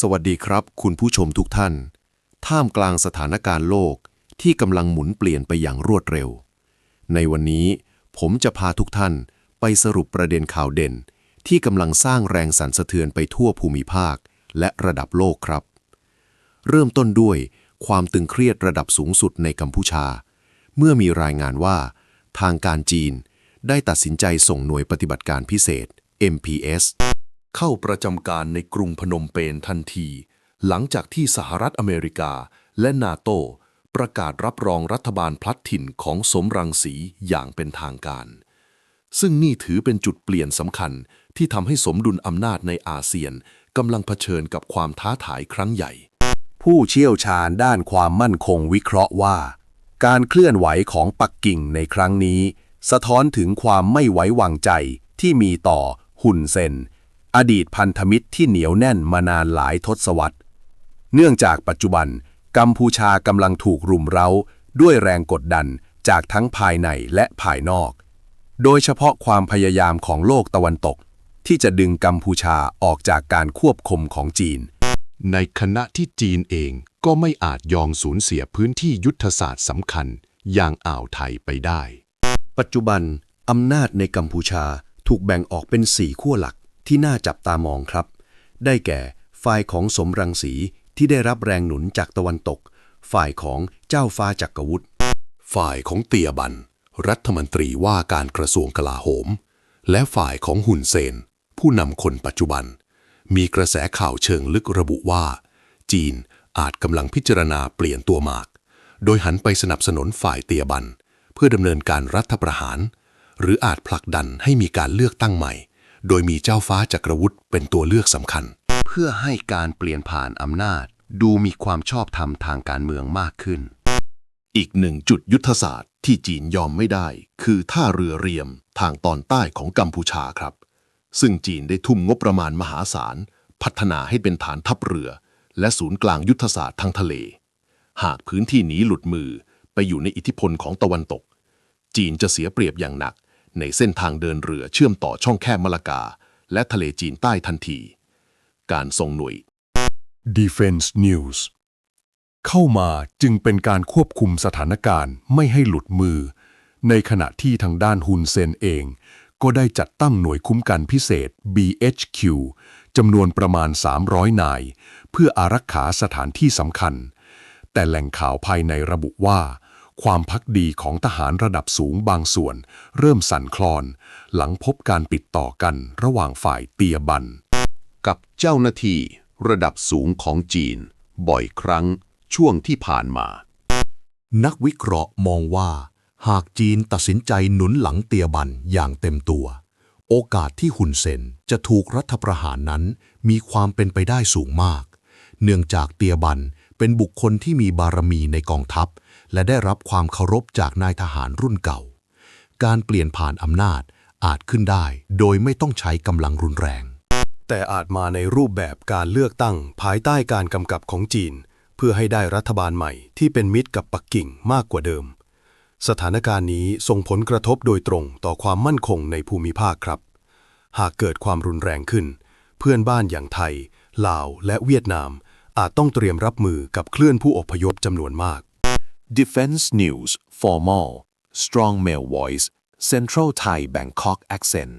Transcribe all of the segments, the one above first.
สวัสดีครับ คุณผู้ชมทุกท่าน ท่ามกลางสถานการณ์โลกที่กำลังหมุนเปลี่ยนไปอย่างรวดเร็ว ในวันนี้ผมจะพาทุกท่านไปสรุปประเด็นข่าวเด่น ที่กำลังสร้างแรงสั่นสะเทือนไปทั่วภูมิภาค และระดับโลกครับ เริ่มต้นด้วยความตึงเครียดระดับสูงสุดในกัมพูชา เมื่อมีรายงานว่า ทางการจีนได้ตัดสินใจส่งหน่วยปฏิบัติการพิเศษ MPS เข้าประจำการในกรุงพนมเปญทันที หลังจากที่สหรัฐอเมริกาและนาโต ประกาศรับรองรัฐบาลพลัดถิ่นของสมรังสีอย่างเป็นทางการ ซึ่งนี่ถือเป็นจุดเปลี่ยนสำคัญที่ทำให้สมดุลอำนาจในอาเซียนกำลังเผชิญกับความท้าทายครั้งใหญ่ ผู้เชี่ยวชาญด้านความมั่นคงวิเคราะห์ว่า การเคลื่อนไหวของปักกิ่งในครั้งนี้ สะท้อนถึงความไม่ไว้วางใจที่มีต่อหุนเซน อดีตพันธมิตรที่เหนียวแน่นมานานหลายทศวรรษ เนื่องจากปัจจุบัน กัมพูชากำลังถูกรุมเร้า ด้วยแรงกดดันจากทั้งภายในและภายนอก โดยเฉพาะความพยายามของโลกตะวันตก ที่จะดึงกัมพูชาออกจากการควบคุมของจีน ในขณะที่จีนเองก็ไม่อาจยอมสูญเสียพื้นที่ยุทธศาสตร์สำคัญ อย่างอ่าวไทยไปได้ ปัจจุบันอำนาจในกัมพูชาถูกแบ่งออกเป็นสี่ขั้วหลัก ที่น่าจับตามองครับ ได้แก่ฝ่ายของสมรังสีที่ได้รับแรงหนุนจากตะวันตก ฝ่ายของเจ้าฟ้าจักรวุฒิฝ่ายของเตียบัน รัฐมนตรีว่าการกระทรวงกลาโหม และฝ่ายของหุนเซน ผู้นำคนปัจจุบัน มีกระแสข่าวเชิงลึกระบุว่า จีนอาจกำลังพิจารณาเปลี่ยนตัวหมาก โดยหันไปสนับสนุนฝ่ายเตียบัน เพื่อดำเนินการรัฐประหาร หรืออาจผลักดันให้มีการเลือกตั้งใหม่ โดยมีเจ้าฟ้าจักรวุฒิเป็นตัวเลือกสำคัญ เพื่อให้การเปลี่ยนผ่านอำนาจ ดูมีความชอบธรรมทางการเมืองมากขึ้น อีกหนึ่งจุดยุทธศาสตร์ที่จีนยอมไม่ได้ คือท่าเรือเรียมทางตอนใต้ของกัมพูชาครับ ซึ่งจีนได้ทุ่มงบประมาณมหาศาล พัฒนาให้เป็นฐานทัพเรือ และศูนย์กลางยุทธศาสตร์ทางทะเล หากพื้นที่นี้หลุดมือไปอยู่ในอิทธิพลของตะวันตก จีนจะเสียเปรียบอย่างหนัก ในเส้นทางเดินเรือเชื่อมต่อช่องแคบมะละกา และทะเลจีนใต้ทันที การส่งหน่วย Defense News เข้ามาจึงเป็นการควบคุมสถานการณ์ไม่ให้หลุดมือ ในขณะที่ทางด้านฮุนเซนเอง ก็ได้จัดตั้งหน่วยคุ้มกันพิเศษ BHQ จำนวนประมาณ 300 นาย เพื่ออารักขาสถานที่สำคัญ แต่แหล่งข่าวภายในระบุว่า ความพักดีของทหารระดับสูงบางส่วน เริ่มสั่นคลอน หลังพบการปิดต่อกันระหว่างฝ่ายเตียบัน กับเจ้าหน้าที่ระดับสูงของจีน บ่อยครั้งช่วงที่ผ่านมา นักวิเคราะห์มองว่า หากจีนตัดสินใจหนุนหลังเตียบันอย่างเต็มตัว โอกาสที่หุนเซนจะถูกรัฐประหารนั้น มีความเป็นไปได้สูงมาก เนื่องจากเตียบันเป็นบุคคลที่มีบารมีในกองทัพ และได้รับความเคารพจากนายทหารรุ่นเก่า การเปลี่ยนผ่านอำนาจอาจขึ้นได้โดยไม่ต้องใช้กำลังรุนแรง แต่อาจมาในรูปแบบการเลือกตั้งภายใต้การกำกับของจีน เพื่อให้ได้รัฐบาลใหม่ที่เป็นมิตรกับปักกิ่งมากกว่าเดิม สถานการณ์นี้ส่งผลกระทบโดยตรงต่อความมั่นคงในภูมิภาคครับ หากเกิดความรุนแรงขึ้น เพื่อนบ้านอย่างไทย ลาว และเวียดนาม อาจต้องเตรียมรับมือกับเคลื่อนผู้อพยพจำนวนมาก Defense News Formal Strong Male Voice Central Thai Bangkok Accent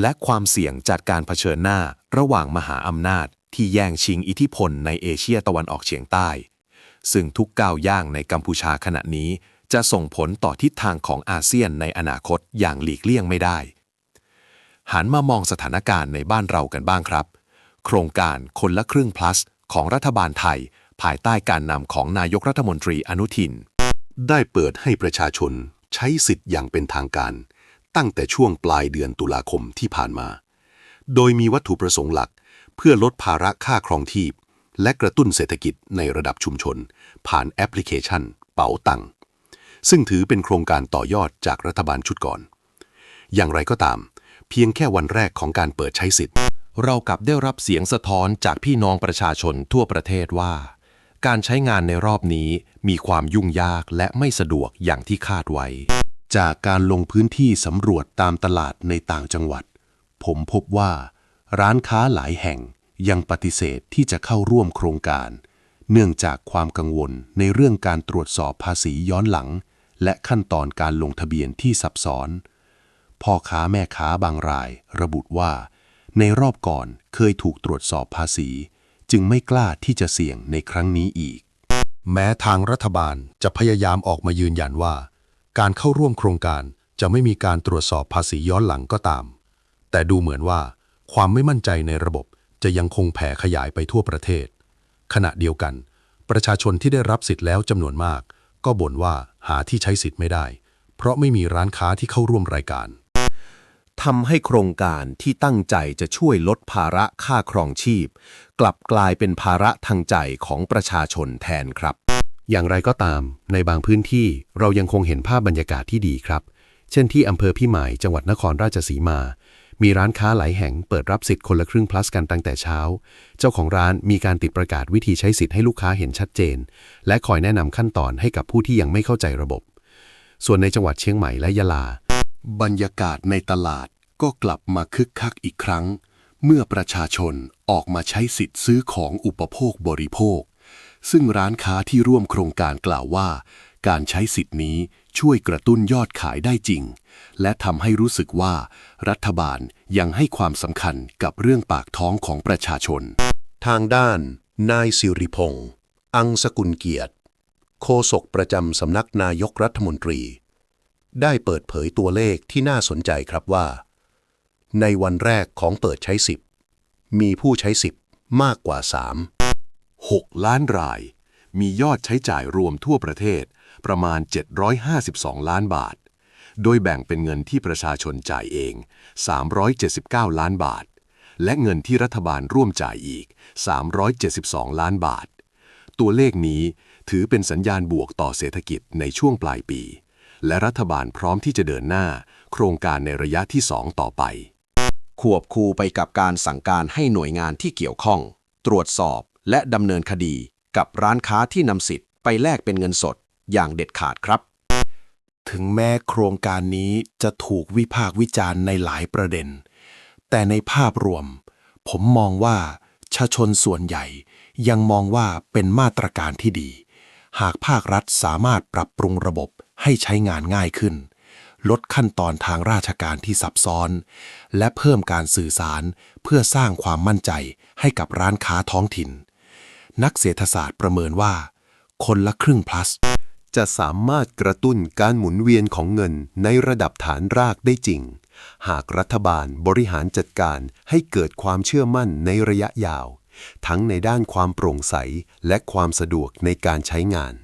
และความเสี่ยงจากการเผชิญหน้าระหว่างมหาอำนาจที่แย่งชิงอิทธิพลในเอเชียตะวันออกเฉียงใต้ ซึ่งทุกก้าวย่างในกัมพูชาขณะนี้ จะส่งผลต่อทิศทางของอาเซียนในอนาคตอย่างหลีกเลี่ยงไม่ได้ หันมามองสถานการณ์ในบ้านเรากันบ้างครับ โครงการคนละครึ่ง plus ของรัฐบาลไทย ภายใต้การนำของนายกรัฐมนตรีอนุทิน ได้เปิดให้ประชาชนใช้สิทธิ์อย่างเป็นทางการ ตั้งแต่ช่วงปลายเดือนตุลาคมที่ผ่านมา โดยมีวัตถุประสงค์หลัก เพื่อลดภาระค่าครองชีพและกระตุ้นเศรษฐกิจในระดับชุมชน ผ่านแอปพลิเคชัน เป๋าตังซึ่งถือเป็นโครงการต่อยอดจากรัฐบาลชุดก่อน อย่างไรก็ตาม เพียงแค่วันแรกของการเปิดใช้สิทธิ์ เรากลับได้รับเสียงสะท้อนจากพี่น้องประชาชนทั่วประเทศว่า การใช้งานในรอบนี้มีความยุ่งยากและไม่สะดวกอย่างที่คาดไว้ จากการลงพื้นที่สำรวจตามตลาดในต่างจังหวัด ผมพบว่า ร้านค้าหลายแห่งยังปฏิเสธที่จะเข้าร่วมโครงการ เนื่องจากความกังวลในเรื่องการตรวจสอบภาษีย้อนหลัง และขั้นตอนการลงทะเบียนที่ซับซ้อน พ่อค้าแม่ค้าบางรายระบุว่า ในรอบก่อนเคยถูกตรวจสอบภาษี จึงไม่กล้าที่จะเสี่ยงในครั้งนี้อีก แม้ทางรัฐบาลจะพยายามออกมายืนยันว่า การเข้าร่วมโครงการจะไม่มีการตรวจสอบภาษีย้อนหลังก็ตาม แต่ดูเหมือนว่า ความไม่มั่นใจในระบบจะยังคงแผ่ขยายไปทั่วประเทศ ขณะเดียวกัน ประชาชนที่ได้รับสิทธิ์แล้วจำนวนมาก ก็บ่นว่าหาที่ใช้สิทธิ์ไม่ได้ เพราะไม่มีร้านค้าที่เข้าร่วมรายการ ทำให้โครงการที่ตั้งใจจะช่วยลดภาระค่าครองชีพ กลับกลายเป็นภาระทางใจของประชาชนแทนครับ อย่างไรก็ตาม ในบางพื้นที่เรายังคงเห็นภาพบรรยากาศที่ดีครับ เช่นที่อำเภอพิมายจังหวัดนครราชสีมา มีร้านค้าหลายแห่งเปิดรับสิทธิ์คนละครึ่ง plus กันตั้งแต่เช้า เจ้าของร้านมีการติดประกาศวิธีใช้สิทธิ์ให้ลูกค้าเห็นชัดเจน และคอยแนะนำขั้นตอนให้กับผู้ที่ยังไม่เข้าใจระบบ ส่วนในจังหวัดเชียงใหม่และยะลา บรรยากาศในตลาดก็กลับมาคึกคักอีกครั้ง เมื่อประชาชนออกมาใช้สิทธิ์ซื้อของอุปโภคบริโภค ซึ่งร้านค้าที่ร่วมโครงการกล่าวว่า การใช้สิทธิ์นี้ช่วยกระตุ้นยอดขายได้จริง และทำให้รู้สึกว่า รัฐบาลยังให้ความสำคัญกับเรื่องปากท้องของประชาชน ทางด้าน นายสิริพงษ์อังสกุลเกียรติ โฆษกประจำสำนักนายกรัฐมนตรี ได้เปิดเผยตัวเลขที่น่าสนใจครับว่า ในวันแรกของเปิดใช้สิบมีผู้ใช้สิบมากกว่า 3 6 ล้านราย มียอดใช้จ่ายรวมทั่วประเทศประมาณ 752 ล้านบาท โดยแบ่งเป็นเงินที่ประชาชนจ่ายเอง 379 ล้านบาท และเงินที่รัฐบาลร่วมจ่ายอีก 372 ล้านบาท ตัวเลขนี้ถือเป็นสัญญาณบวกต่อเศรษฐกิจในช่วงปลายปี และรัฐบาลพร้อมที่จะเดินหน้า โครงการในระยะที่ 2 ต่อไป ควบคู่ไปกับการสั่งการให้หน่วยงานที่เกี่ยวข้อง ตรวจสอบและดำเนินคดี กับร้านค้าที่นำสิทธิ์ไปแลกเป็นเงินสด อย่างเด็ดขาดครับ ถึงแม้โครงการนี้จะถูกวิพากษ์วิจารณ์ในหลายประเด็น แต่ในภาพรวม ผมมองว่าชาชนส่วนใหญ่ ยังมองว่าเป็นมาตรการที่ดี หากภาครัฐสามารถปรับปรุงระบบ ให้ใช้งานง่ายขึ้น ลดขั้นตอนทางราชการที่ซับซ้อน และเพิ่มการสื่อสารเพื่อสร้างความมั่นใจให้กับร้านค้าท้องถิ่น นักเศรษฐศาสตร์ประเมินว่า คนละครึ่ง plus จะสามารถกระตุ้นการหมุนเวียนของเงินในระดับฐานรากได้จริง หากรัฐบาลบริหารจัดการให้เกิดความเชื่อมั่นในระยะยาว ทั้งในด้านความโปร่งใสและความสะดวกในการใช้งาน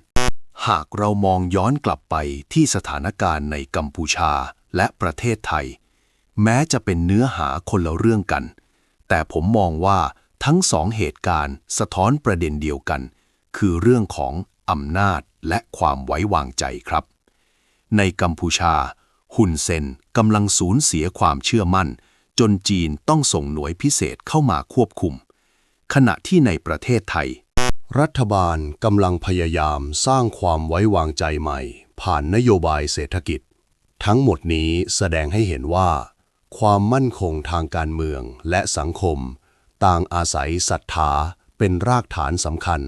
หากเรามองย้อนกลับไปที่สถานการณ์ในกัมพูชาและประเทศไทย แม้จะเป็นเนื้อหาคนละเรื่องกัน แต่ผมมองว่าทั้งสองเหตุการณ์สะท้อนประเด็นเดียวกัน คือเรื่องของอำนาจและความไว้วางใจครับ ในกัมพูชาฮุนเซนกำลังสูญเสียความเชื่อมั่น จนจีนต้องส่งหน่วยพิเศษเข้ามาควบคุม ขณะที่ในประเทศไทย รัฐบาลกำลังพยายามสร้างความไว้วางใจใหม่ ผ่านนโยบายเศรษฐกิจ ทั้งหมดนี้แสดงให้เห็นว่า ความมั่นคงทางการเมืองและสังคม ต่างอาศัยศรัทธาเป็นรากฐานสำคัญ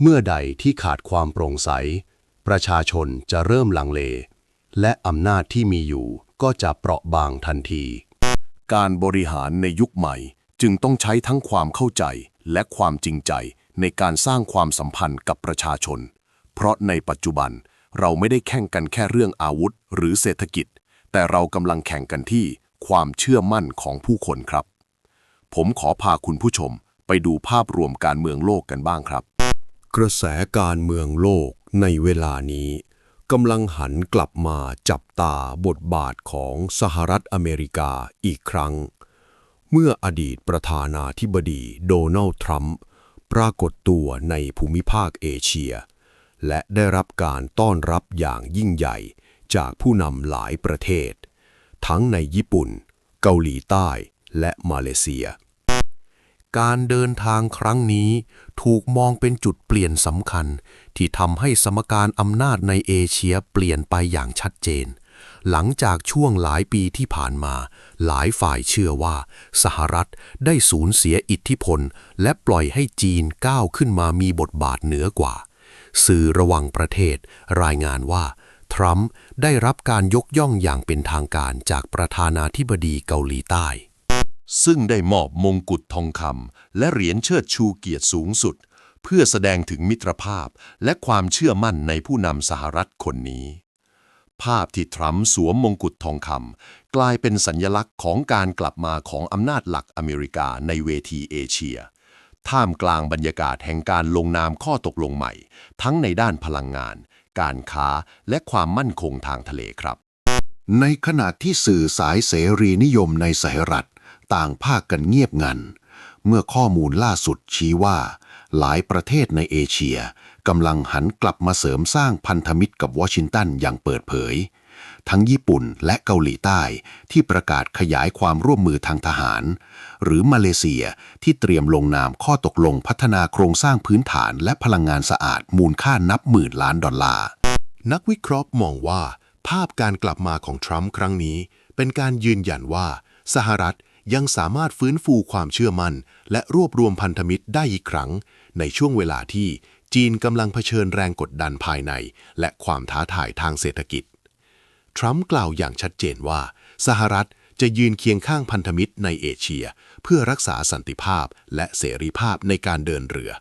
เมื่อใดที่ขาดความโปร่งใส ประชาชนจะเริ่มลังเล และอำนาจที่มีอยู่ก็จะเปราะบางทันที การบริหารในยุคใหม่จึงต้องใช้ทั้งความเข้าใจและความจริงใจ ในการสร้างความสัมพันธ์กับประชาชน เพราะในปัจจุบันเราไม่ได้แข่งกันแค่เรื่องอาวุธ หรือเศรษฐกิจ แต่เรากำลังแข่งกันที่ความเชื่อมั่นของผู้คนครับ ผมขอพาคุณผู้ชมไปดูภาพรวมการเมืองโลกกันบ้างครับ กระแสการเมืองโลกในเวลานี้กำลังหันกลับมาจับตาบทบาทของสหรัฐอเมริกาอีกครั้ง เมื่ออดีตประธานาธิบดีโดนัลด์ทรัมป์ ปรากฏตัวในภูมิภาคเอเชีย และได้รับการต้อนรับอย่างยิ่งใหญ่จากผู้นำหลายประเทศ ทั้งในญี่ปุ่น เกาหลีใต้ และมาเลเซีย การเดินทางครั้งนี้ถูกมองเป็นจุดเปลี่ยนสำคัญที่ทำให้สมการอำนาจในเอเชียเปลี่ยนไปอย่างชัดเจน หลังจากช่วงหลายปีที่ผ่านมา หลายฝ่ายเชื่อว่า สหรัฐได้สูญเสียอิทธิพล และปล่อยให้จีนก้าวขึ้นมามีบทบาทเหนือกว่า สื่อระวังประเทศ รายงานว่า ทรัมป์ได้รับการยกย่องอย่างเป็นทางการจากประธานาธิบดีเกาหลีใต้ ซึ่งได้มอบมงกุฎทองคำและเหรียญเชิดชูเกียรติสูงสุดเพื่อแสดงถึงมิตรภาพและความเชื่อมั่นในผู้นำสหรัฐคนนี้ ภาพที่ทรัมป์สวมมงกุฎทองคำกลายเป็นสัญญลักษณ์ของการกลับมาของอำนาจหลักอเมริกาในเวทีเอเชีย ท่ามกลางบรรยากาศแห่งการลงนามข้อตกลงใหม่ ทั้งในด้านพลังงาน การค้าและความมั่นคงทางทะเลครับ ในขณะที่สื่อสายเสรีนิยมในสหรัฐ ต่างภาคกันเงียบงัน เมื่อข้อมูลล่าสุดชี้ว่า หลายประเทศในเอเชีย กำลังหันกลับมาเสริมสร้างพันธมิตรกับวอชิงตันอย่างเปิดเผย ทั้งญี่ปุ่นและเกาหลีใต้ที่ประกาศขยายความร่วมมือทางทหาร หรือมาเลเซียที่เตรียมลงนามข้อตกลงพัฒนาโครงสร้างพื้นฐานและพลังงานสะอาดมูลค่านับหมื่นล้านดอลลาร์ นักวิเคราะห์มองว่า ภาพการกลับมาของทรัมป์ครั้งนี้ เป็นการยืนยันว่า สหรัฐยังสามารถฟื้นฟูความเชื่อมั่น และรวบรวมพันธมิตรได้อีกครั้ง ในช่วงเวลาที่ จีนกำลังเผชิญแรงกดดันภายใน และความท้าทายทางเศรษฐกิจ ทรัมป์กล่าวอย่างชัดเจนว่า สหรัฐจะยืนเคียงข้างพันธมิตรในเอเชีย เพื่อรักษาสันติภาพและเสรีภาพในการเดินเรือ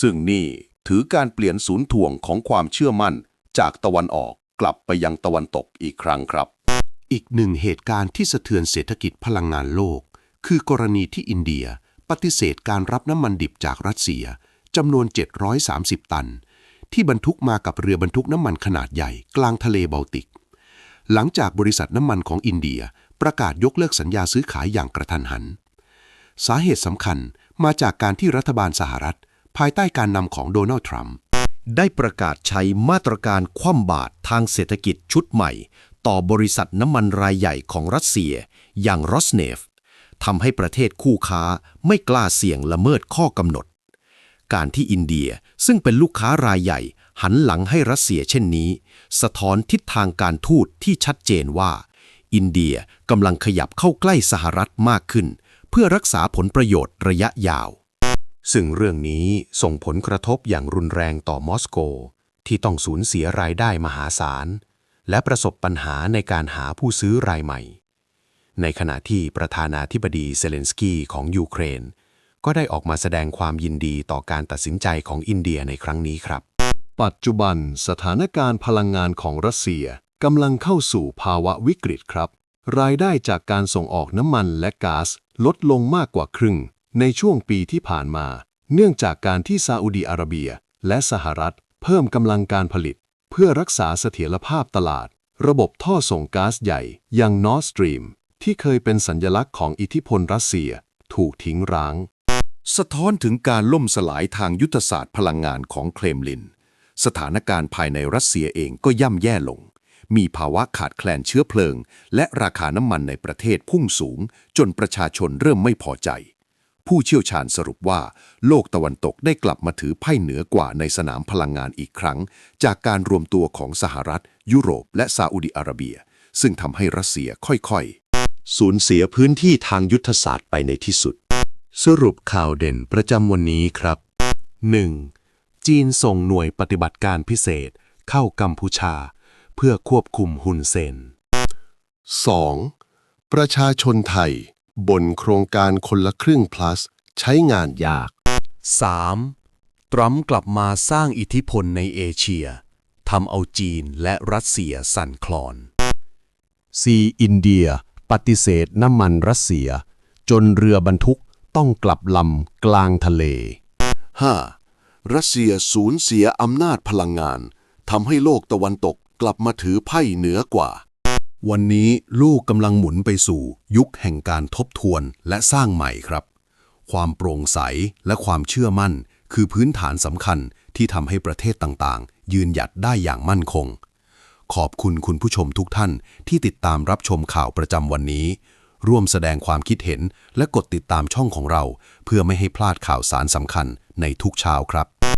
ซึ่งนี่ถือการเปลี่ยนศูนย์ถ่วงของความเชื่อมั่น จากตะวันออกกลับไปยังตะวันตกอีกครั้งครับ อีกหนึ่งเหตุการณ์ที่สะเทือนเศรษฐกิจพลังงานโลก คือกรณีที่อินเดีย ปฏิเสธการรับน้ำมันดิบจากรัสเซีย จำนวน 730 ตัน ที่บรรทุกมากับเรือบรรทุกน้ำมันขนาดใหญ่กลางทะเลบอลติก หลังจากบริษัทน้ำมันของอินเดียประกาศยกเลิกสัญญาซื้อขายอย่างกระทันหัน สาเหตุสำคัญมาจากการที่รัฐบาลสหรัฐ ภายใต้การนำของโดนัลด์ทรัมป์ได้ประกาศใช้มาตรการคว่ำบาตรทางเศรษฐกิจชุดใหม่ ต่อบริษัทน้ำมันรายใหญ่ของรัสเซีย อย่างรอสเนฟทำให้ประเทศคู่ค้าไม่กล้าเสี่ยงละเมิดข้อกำหนด การที่อินเดีย ซึ่งเป็นลูกค้ารายใหญ่ หันหลังให้รัสเซียเช่นนี้ สะท้อนทิศทางการทูตที่ชัดเจนว่า อินเดียกำลังขยับเข้าใกล้สหรัฐมากขึ้น เพื่อรักษาผลประโยชน์ระยะยาว ซึ่งเรื่องนี้ส่งผลกระทบอย่างรุนแรงต่อมอสโก ที่ต้องสูญเสียรายได้มหาศาล และประสบปัญหาในการหาผู้ซื้อรายใหม่ ในขณะที่ประธานาธิบดีเซเลนสกี้ของยูเครน ก็ได้ออกมาแสดงความยินดีต่อการตัดสินใจของอินเดียในครั้งนี้ครับ ปัจจุบันสถานการณ์พลังงานของรัสเซียกำลังเข้าสู่ภาวะวิกฤตครับ รายได้จากการส่งออกน้ำมันและก๊าซลดลงมากกว่าครึ่ง ในช่วงปีที่ผ่านมา เนื่องจากการที่ซาอุดีอาระเบีย และสหรัฐ เพิ่มกำลังการผลิต เพื่อรักษาเสถียรภาพตลาด ระบบท่อส่งก๊าซใหญ่อย่าง Nord Stream ที่เคยเป็นสัญญลักษณ์ของอิทธิพลรัสเซีย ถูกทิ้งร้าง สะท้อนถึงการล่มสลายทางยุทธศาสตร์พลังงานของเครมลิน สถานการณ์ภายในรัสเซียเองก็ย่ำแย่ลง มีภาวะขาดแคลนเชื้อเพลิง และราคาน้ำมันในประเทศพุ่งสูง จนประชาชนเริ่มไม่พอใจ ผู้เชี่ยวชาญสรุปว่า โลกตะวันตกได้กลับมาถือไพ่เหนือกว่าในสนามพลังงานอีกครั้ง จากการรวมตัวของสหรัฐ ยุโรป และซาอุดิอาระเบีย ซึ่งทำให้รัสเซียค่อยๆ สูญเสียพื้นที่ทางยุทธศาสตร์ไปในที่สุด สรุปข่าวเด่นประจำวันนี้ครับ 1. จีนส่งหน่วยปฏิบัติการพิเศษเข้ากัมพูชา เพื่อควบคุมฮุนเซน 2. ประชาชนไทยบนโครงการคนละครึ่ง plus ใช้งานยาก 3. ทรัมกลับมาสร้างอิทธิพลในเอเชียทำเอาจีนและรัสเซียสั่นคลอน 4. อินเดีย ปฏิเสธน้ำมันรัสเซีย จนเรือบรรทุก ต้องกลับลำกลางทะเล 5. รัสเซียสูญเสียอำนาจพลังงานทำให้โลกตะวันตกกลับมาถือไพ่เหนือกว่า วันนี้ลูกกำลังหมุนไปสู่ยุคแห่งการทบทวนและสร้างใหม่ครับ ความโปร่งใสและความเชื่อมั่น คือพื้นฐานสำคัญที่ทำให้ประเทศต่างๆ ยืนหยัดได้อย่างมั่นคง ขอบคุณคุณผู้ชมทุกท่านที่ติดตามรับชมข่าวประจำวันนี้ ร่วมแสดงความคิดเห็น และกดติดตามช่องของเรา เพื่อไม่ให้พลาดข่าวสารสำคัญในทุกเช้าครับ